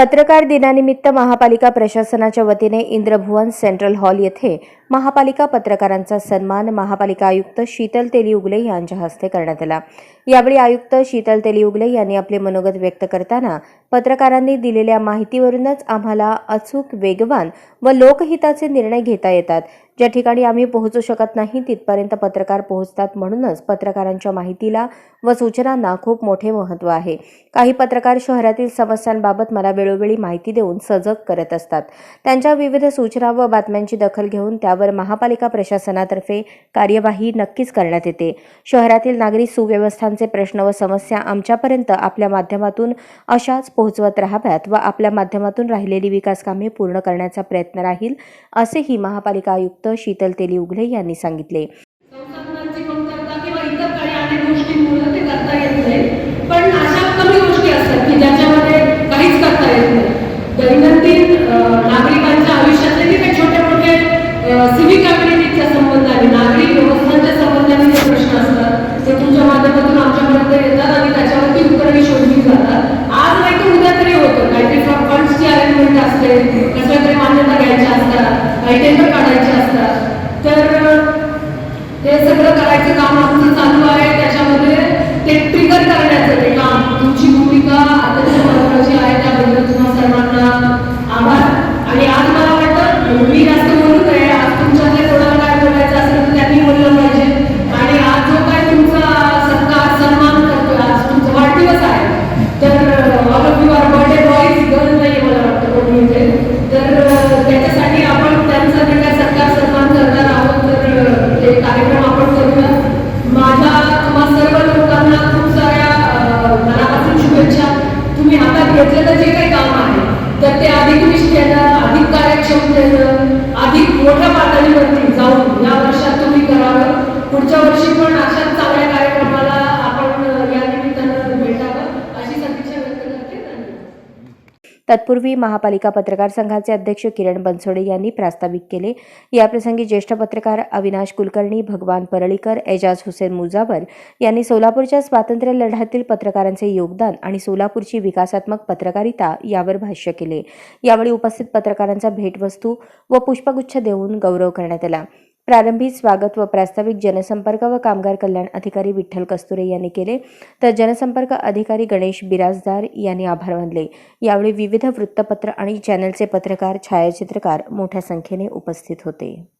पत्रकार दिनानिमित्त महापालिका प्रशासनाच्या वतीने इंद्रभुवन सेंट्रल हॉल येथे महापालिका पत्रकारांचा सन्मान महापालिका आयुक्त शीतल तेली उगले यांच्या हस्ते करण्यात आला. यावेळी आयुक्त शीतल तेली उगले यांनी आपले मनोगत व्यक्त करताना पत्रकारांनी दिलेल्या माहितीवरूनच आम्हाला अचूक वेगवान व लोकहिताचे निर्णय घेता येतात. ज्या ठिकाणी आम्ही पोहोचू शकत नाही तिथपर्यंत पत्रकार पोहोचतात म्हणूनच पत्रकारांच्या माहितीला व सूचनांना खूप मोठे महत्त्व आहे. काही पत्रकार शहरातील समस्यांबाबत मला वेळोवेळी माहिती देऊन सजग करत असतात. त्यांच्या विविध सूचना व बातम्यांची दखल घेऊन त्यावर महापालिका प्रशासनातर्फे कार्यवाही नक्कीच करण्यात येते. शहरातील नागरिक सुव्यवस्थांचे प्रश्न व समस्या आमच्यापर्यंत आपल्या माध्यमातून अशाच पोहोचवत राहाव्यात व आपल्या माध्यमातून राहिलेली विकास कामे पूर्ण करण्याचा प्रयत्न राहील असेही महापालिका आयुक्त शीतल तेली उघले यांनी सांगितले संसाधनांची कमतरता किंवा इतर काही अनेक गोष्टींमुळे ते करता येत नाही पण अशा कमी गोष्टी असतात की ज्याच्यामध्ये काहीच करता येत नाही दैनंदिन अं, नागरिकांच्या आयुष्यातले जे काही छोटे मोठे सिव्हिक कम्युनिटीच्या संबंधाने नागरी व्यवस्थांच्या संबंधाने जे प्रश्न असतात ते तुमच्या माध्यमातून आमच्यापर्यंत येतात आणि त्याच्यावरती उत्तरही शोधली जातात आज नाही तर उद्या तरी होतं काहीतरी फंड्सची अरेंजमेंट असते कसल्या तरी मान्यता घ्यायच्या असतात काही टेंडर काढायचे असतात. तर ते सगळं करायचं काम आमचं चालू आहे त्याच्यामध्ये वाटतं तर त्याच्यासाठी आपण त्यांचा जे काय सत्कार सन्मान करणार आहोत. तर अं, कार्यक्रम आपण करूया. माझ्या तुम्हा सर्व लोकांना खूप साऱ्या अं, मनापासून शुभेच्छा. तुम्ही हातात घेतलेलं जे काही काम आहे तर ते अधिक निष्ठेनं अधिक कार्यक्षमतेनं अधिक मोठ्या पातळीवरती जाऊन या वर्षात तुम्ही करावं. पुढच्या वर्षी तत्पूर्वी महापालिका पत्रकार संघाचे अध्यक्ष किरण बनसोडे यांनी प्रास्ताविक केले. याप्रसंगी ज्येष्ठ पत्रकार अविनाश कुलकर्णी भगवान परळीकर एजाज हुसेन मुजावर यांनी सोलापूरच्या स्वातंत्र्य लढ्यातील पत्रकारांचे योगदान आणि सोलापूरची विकासात्मक पत्रकारिता यावर भाष्य केले. यावेळी उपस्थित पत्रकारांचा भेटवस्तू व पुष्पगुच्छ देऊन गौरव करण्यात आला. प्रारंभी स्वागत व प्रास्ताविक जनसंपर्क व कामगार कल्याण अधिकारी विठ्ठल कस्तुरे यांनी केले. तर जनसंपर्क अधिकारी गणेश बिराजदार यांनी आभार मानले. यावेळी विविध वृत्तपत्र आणि चॅनलचे पत्रकार छायाचित्रकार मोठ्या संख्येने उपस्थित होते.